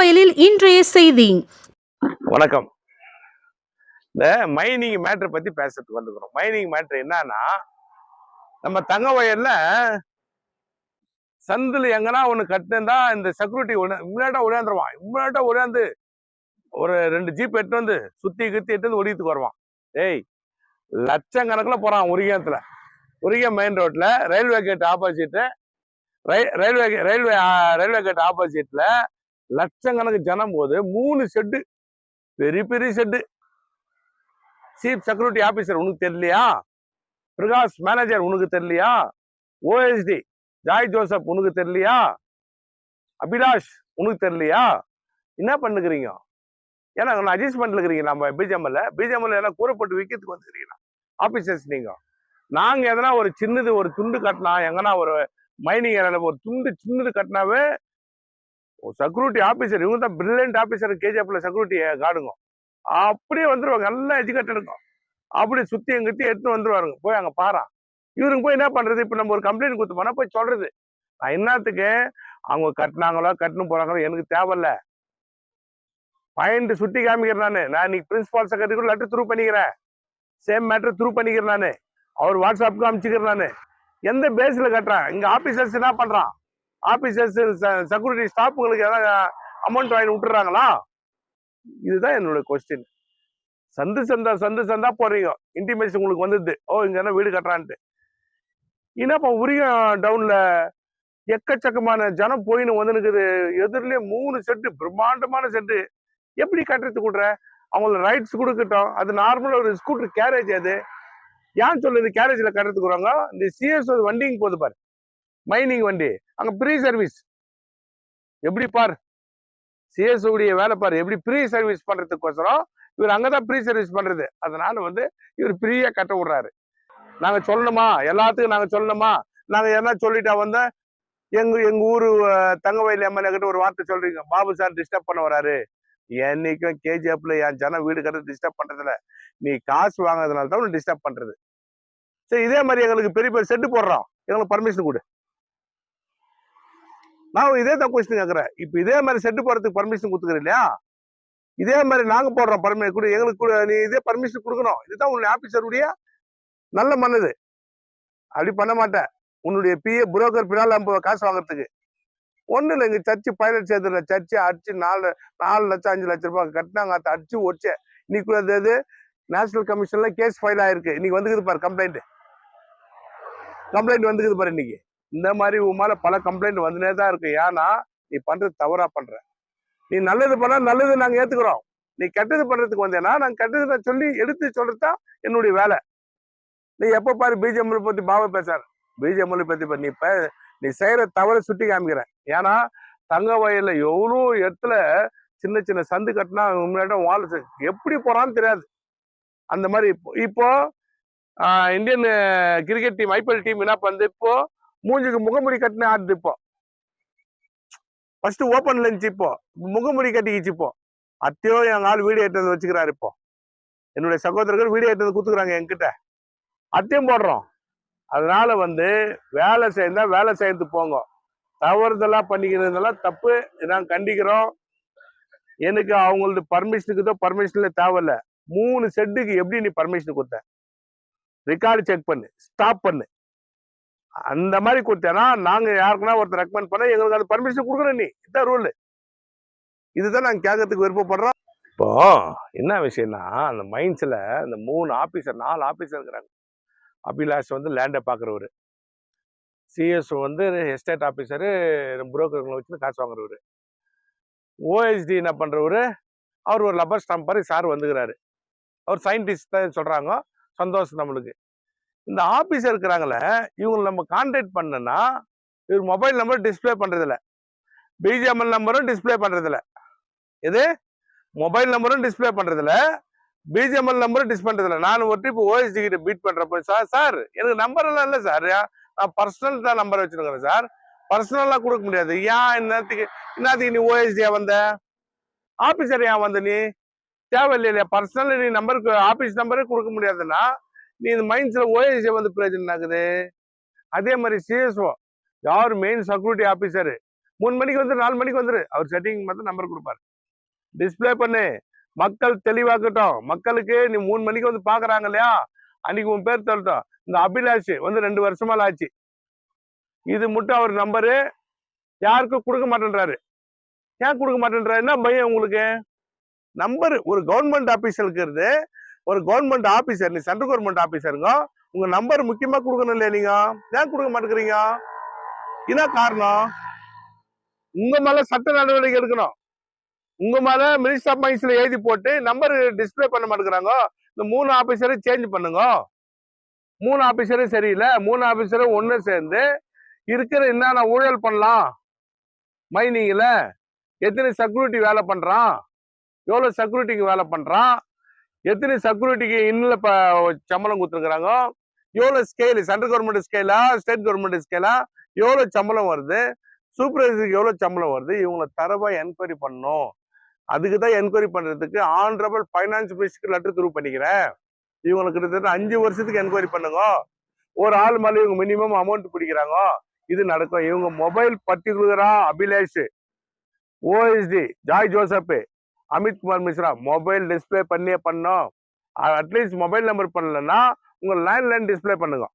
வயலில் இன்றைய செய்தி. வணக்கம். இந்த மைனிங் மேட்ரு பத்தி பேசுறதுக்கு வந்துக்கிறோம். மைனிங் மேட்ரு என்னன்னா நம்ம தங்க வயல்ல சந்தில் எங்கன்னா ஒண்ணு கட்டினா இந்த செக்யூரிட்டி முன்னாட்டா ஒழியாந்துருவான் முன்னாட்டா ஒழியாந்து ஒரு ரெண்டு ஜீப் எடுத்து வந்து சுத்தி கித்தி எடுத்து வந்து ஒடியத்துக்கு வருவான். ஏய் லட்சக்கணக்கில் போறான் உரிகத்துல உரிகம் மெயின் ரோட்ல railway gate opposite railway railway railway gate ஆப்போசிட்ல லட்சக்கணக்கு ஜனம் போது மூணு ஷெட்டு பெரிய பெரிய ஷெட்டு சீஃப் செக்யூரிட்டி ஆபீசர் உனக்கு தெரியலையா? பிரகாஷ் மேனேஜர் உனக்கு தெரியலையா? ஓஎஸ்டி ஜாய் ஜோசப் உனக்கு தெரியலையா? அபிலாஷ் உனக்கு தெரியலையா? என்ன பண்ணுக்கிறீங்க ஏன்னா நான் அட்ஜஸ்ட்மெண்ட்ல இருக்கிறீங்க நம்ம பிஜிஎம்எல்ல பிஜிஎம்எல்ல எல்லாம் கூறப்பட்டு விற்கிறதுக்கு வந்துருக்கீங்களா ஆபீசர்ஸ் நீங்க. நாங்க எதனா ஒரு சின்னது ஒரு துண்டு கட்டினா எங்கன்னா ஒரு மைனிங் ஏரியாவில் ஒரு துண்டு சின்னது கட்டினாவே செக்யூரிட்டி ஆஃபீஸர் இவங்க தான் பிரில்லியன்ட் ஆஃபீஸர் கேஜிஎஃப்ல செக்யூரிட்டி காடுங்க அப்படியே வந்துருவாங்க. நல்லா எஜுகேட்டட் இருக்கும். அப்படி சுத்தி எங்கிட்ட எடுத்து வந்துருவாருங்க. போய் அங்க பாரா. இவருக்கு போய் என்ன பண்றது? இப்ப நம்ம ஒரு கம்ப்ளைண்ட் கொடுத்தோம்னா போய் சொல்றது. நான் என்னத்துக்கு? அவங்க கட்டினாங்களோ கட்டணும் போறாங்களோ எனக்கு தேவையில்ல. பாயிண்ட் சுட்டி காமிக்கிறேன் நானு. நான் இன்னைக்கு பிரின்சிபால் செக்ரட்டரி கூட லெட்டர் த்ரூ பண்ணிக்கிறேன். சேம் மேட்டர் த்ரூ பண்ணிக்கிறேன் நானு. அவர் வாட்ஸ்அப்புக்கு அனுப்பிச்சுக்கிறேன் நானு. எந்த பேஸ்ல கட்டுறேன்? இங்க ஆஃபீஸர்ஸ் என்ன பண்றான்? ஆபீசர்ஸ் செக்யூரிட்டி ஸ்டாஃப்ங்களுக்கு ஏதாவது அமௌண்ட் வாங்கி விட்டுறாங்களா? இதுதான் என்னோட கொஸ்டின் சந்து சந்தா சந்து சந்தா போறீங்க. இன்டிமேஷன் உங்களுக்கு வந்துடுது ஓ இங்க என்ன வீடு கட்டுறான்ட்டு. என்னப்பா உரியம் டவுன்ல எக்கச்சக்கமான ஜனம் போயின்னு வந்துனுக்குது எதிரிலே மூணு செட்டு பிரம்மாண்டமான செட்டு எப்படி கட்டுறதுக்கு விடுற? அவங்களுக்கு ரைட்ஸ் கொடுக்கட்டும். அது நார்மலாக ஒரு ஸ்கூட்டர் கேரேஜ் அது. ஏன் சொல்லுது கேரேஜில் கட்டுறதுக்குறாங்க இந்த சிஎஸ் வண்டிங்க போகுது பாரு. மைனிங் வண்டி. அங்கே ப்ரீ சர்வீஸ் எப்படி பார்? சிஎஸ் உடைய வேலை பாரு. எப்படி ப்ரீ சர்வீஸ் பண்ணுறதுக்கோசரம் இவர் அங்கே தான் ப்ரீ சர்வீஸ் பண்ணுறது அதனால வந்து இவர் ஃப்ரீயாக கட்ட விடுறாரு. நாங்கள் சொல்லணுமா? எல்லாத்துக்கும் நாங்கள் சொல்லணுமா? நாங்கள் என்ன சொல்லிட்டா வந்தா எங்க எங்க ஊரு அஹ், தங்கவயல் எம்எல்ஏ கிட்ட ஒரு வார்த்தை சொல்றீங்க. பாபு சார் டிஸ்டர்ப் பண்ண வராரு. என்னைக்கும் கேஜிஎஃப்ல என் ஜனம் வீடு கட்ட டிஸ்டர்ப் பண்றதுல நீ காசு வாங்குறதுனால தான் டிஸ்டர்ப் பண்றது. சரி இதே மாதிரி எங்களுக்கு பெரிய பெரிய செட்டு போடுறோம். எங்களுக்கு பர்மிஷன் கொடு. நான் இதே தான் கொஸ்டின் கேட்குறேன் இப்போ இதே மாதிரி செட்டு போகிறதுக்கு பர்மிஷன் கொடுத்துக்கிறேன் இல்லையா? இதே மாதிரி நாங்கள் போடுறோம் பர்மிஷன் கொடு எங்களுக்கு கொடு, நீ இதே பர்மிஷன் கொடுக்கணும். இதுதான் உன்னுடைய ஆஃபீஸருடைய நல்ல மனது. அப்படி பண்ண மாட்டேன். உன்னுடைய பிஏ புரோக்கர் பின்னால் நம்ம காசு வாங்குறதுக்கு. ஒன்றும் இல்லை இங்கே சர்ச்சு பைலட் சேர்த்துல சர்ச்சு அடிச்சு நாலு நாலு லட்சம் அஞ்சு லட்ச ரூபாய் கட்டினாங்க அதை அடிச்சு ஒடிச்சேன் இன்னைக்கு அது இது நேஷனல் கமிஷன்ல கேஸ் ஃபைல் ஆயிருக்கு. இன்னைக்கு வந்துக்குது பாரு கம்ப்ளைண்ட் கம்ப்ளைண்ட் வந்துக்குது பாரு இன்னைக்கு. இந்த மாதிரி உன் மேல பல கம்ப்ளைண்ட் வந்துனே தான் இருக்கு. ஏன்னா நீ பண்றது தவறா பண்ற. நீ நல்லது பண்ணா நல்லது நாங்க ஏத்துக்கிறோம். நீ கெட்டது பண்றதுக்கு வந்தேன்னா நாங்க கெட்டதை சொல்லி எடுத்து சொல்றதுதான் என்னுடைய வேலை. நீ எப்ப பாரு பிஜேஎம்எல் பத்தி பாவ பேசாரு பிஜேஎம்எல் பத்தி நீ நீ செய்யற தவறை சுட்டி காமிக்கிறேன் ஏன்னா தங்க வயல்ல எவ்வளோ இடத்துல சின்ன சின்ன சந்து கட்டினா முன்னாடி வால் எப்படி போறான்னு தெரியாது. அந்த மாதிரி இப்போ Indian cricket team IPL team என்ன பண்ணுது? இப்போ மூஞ்சுக்கு முகமுடி கட்டின ஆடுது இப்போ. ஃபர்ஸ்ட் ஓப்பன்ல இருந்துச்சு இப்போ. முகமுடி கட்டிக்கிச்சு இப்போ. அத்தையோ எங்க ஆள் வீடியோ எடுத்து வந்து வச்சுக்கிறாரு இப்போ. என்னுடைய சகோதரர்கள் வீடியோ எடுத்து வந்து என்கிட்ட. அத்தையும் போடுறோம். அதனால வந்து வேலை செய்யறதா வேலை செய்யறது போங்க. தவறுதெல்லாம் பண்ணிக்கிறதெல்லாம் தப்பு. நாங்கள் கண்டிக்கிறோம். எனக்கு அவங்களது பர்மிஷனுக்கு தான் பர்மிஷன்ல தேவையில்ல. மூணு செட்டுக்கு எப்படி நீ பர்மிஷன் கொடுத்த? ரெக்கார்டு செக் பண்ணு. ஸ்டாப் பண்ணு. அந்த மாதிரி கொடுத்தேன்னா நாங்க யாருக்குன்னா ஒருத்தர் ரெக்கமெண்ட் பண்ண எங்களுக்கு அது பர்மிஷன் கொடுக்குறேன் நீ. இதான் ரூல் இதுதான் நாங்க கேட்கறதுக்கு விருப்பப்படுறோம். இப்போ என்ன விஷயம்னா அந்த மைண்ட்ஸ்ல அந்த மூணு ஆபீசர் நாலு ஆபீசர் இருக்கிறாங்க. அபிலாஷ் வந்து லேண்டை பார்க்குறவர் சிஎஸ் வந்து எஸ்டேட் ஆஃபீஸரு புரோக்கர்களை வச்சு காசு வாங்குறவர். ஓஎஸ்டி என்ன பண்றவரு? அவர் ஒரு லப்பர் ஸ்டாம்ப் மாதிரி சார் வந்துக்கிறாரு. அவர் சயின்டிஸ்ட் தான் சொல்றாங்க. சந்தோஷம் நம்மளுக்கு. இந்த ஆஃபீஸர் இருக்கிறாங்களே இவங்களை நம்ம கான்டாக்ட் பண்ணனா இவர் மொபைல் நம்பர் டிஸ்ப்ளே பண்ணுறதில்ல பிஜிஎம்எல் நம்பரும் டிஸ்ப்ளே பண்ணுறதில்ல இது மொபைல் நம்பரும் டிஸ்ப்ளே பண்ணுறதில்ல பிஜிஎம்எல் நம்பரும் டிஸ் பண்ணுறதில்ல நான் ஒரு ட்ரிப் ஓஎஸ்டி கிட்ட பீட் பண்றப்போ சார் சார் எனக்கு நம்பர் எல்லாம் இல்லை சார் நான் பர்சனல் தான் நம்பர் வச்சுருக்கிறேன் சார் பர்சனலாக கொடுக்க முடியாது. ஏன் என்னத்துக்கு என்னத்துக்கு நீ ஓஎஸ்டியா வந்த? ஆஃபீஸர் ஏன் வந்த நீ? தேவையில்லையா பர்சனல் நீ நம்பருக்கு ஆஃபீஸ் நம்பரே கொடுக்க முடியாதுன்னா நீ இந்த மைண்ட்ஸில் ஓஎஸ்ஏ வந்து பிரயோஜனம் ஆகுது? அதே மாதிரி சிஎஸ்ஓ யார் மெயின் செக்யூரிட்டி ஆபீசர் மூணு மணிக்கு வந்து நாலு மணிக்கு வந்துரு. அவர் செட்டிங் மட்டும் நம்பர் கொடுப்பாரு. டிஸ்பிளே பண்ணு. மக்கள் தெளிவாக்கட்டும். மக்களுக்கு நீ மூணு மணிக்கு வந்து பாக்குறாங்க இல்லையா? அன்னைக்கு உன் பேர் சொல்லட்டும். இந்த அபிலாஷ் வந்து ரெண்டு வருஷமால ஆச்சு. இது மட்டும் அவர் நம்பரு யாருக்கும் கொடுக்க மாட்டேன்றாரு. ஏன் கொடுக்க மாட்டேன்றாரு என்ன பயம் உங்களுக்கு. நம்பர் ஒரு கவர்மெண்ட் ஆபீஸருக்கு இருக்கிறது ஒரு கவர்மெண்ட் ஆபீசர் நீ சென்ட்ரல் கவர்மெண்ட் ஆபீசருங்க உங்க நம்பர் முக்கியமா கொடுக்கணும் இல்லையா நீங்க? ஏன் கொடுக்க மாட்டேங்கிறீங்க? என்ன காரணம்? உங்க மேல சட்ட நடவடிக்கை எடுக்கணும். உங்க மேல மினிஸ்டர் ஆஃப் மைன்ஸ்ல எழுதி போட்டு நம்பர் டிஸ்ப்ளே பண்ண மாட்டேங்கிறாங்க இந்த மூணு ஆபீசரும் சேஞ்ச் பண்ணுங்க. மூணு ஆபீசரும் சரியில்லை மூணு ஆபீசரும் ஒன்று சேர்ந்து இருக்கிற என்னென்ன ஊழல் பண்ணலாம்? மைனிங்ல எத்தனை செக்யூரிட்டி வேலை பண்றான்? எவ்வளவு செக்யூரிட்டிக்கு வேலை பண்றான்? எத்தனை செக்யூரிட்டிக்கு இன்னில் இப்போ சம்பளம் கொடுத்துருக்குறாங்க? எவ்வளோ ஸ்கேல் சென்ட்ரல் கவர்மெண்ட் ஸ்கேலா ஸ்டேட் கவர்மெண்ட் ஸ்கேலா எவ்வளோ சம்பளம் வருது? சூப்பர்வைசருக்கு எவ்வளோ சம்பளம் வருது? இவங்களை தரவாக என்கொயரி பண்ணணும். அதுக்கு தான் என்கொயரி பண்ணுறதுக்கு ஆன்ரபிள் ஃபைனான்ஸ் மினிஸ்டருக்கு லெட்டர் த்ரூ பண்ணிக்கிறேன். இவங்களுக்கு கிட்டத்தட்ட அஞ்சு வருஷத்துக்கு என்கொயரி பண்ணுங்க. ஒரு ஆள் மேலே இவங்க மினிமம் அமௌண்ட் பிடிக்கிறாங்க. இது நடக்கும். இவங்க மொபைல் பர்டிகுலரா Abhilesh. OSD Joy Joseph. Amitkumar Mishra mobile display பண்ணியே பண்ணோம். அட்லீஸ்ட் மொபைல் நம்பர் பண்ணலன்னா உங்கள் லேண்ட்லைன் டிஸ்ப்ளே பண்ணுங்க.